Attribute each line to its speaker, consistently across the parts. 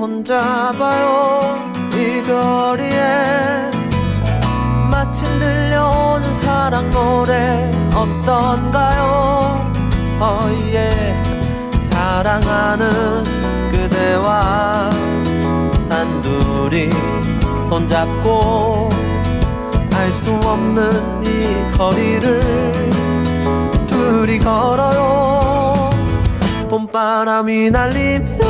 Speaker 1: 손잡아요. 이 거리에 마침 들려오는 사랑 노래 어떤가요? 어예 사랑하는 그대와 단둘이 손잡고 알 수 없는 이 거리를 둘이 걸어요. 봄바람이 날리며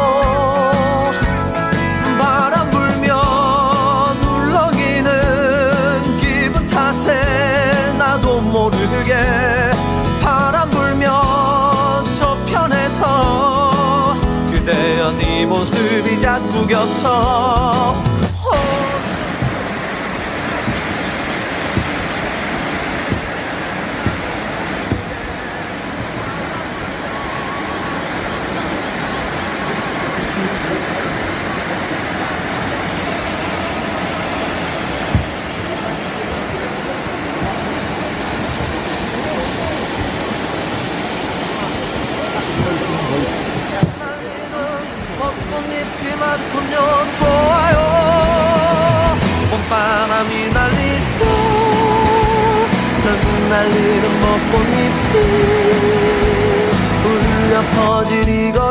Speaker 1: 자꾸 날리는 벚꽃잎이 울려 퍼질 이거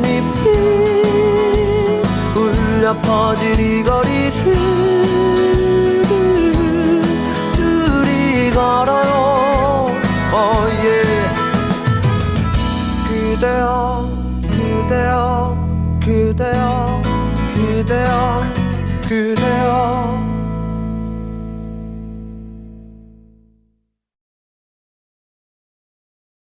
Speaker 1: 울려 퍼질 이 거리를 둘이 걸어요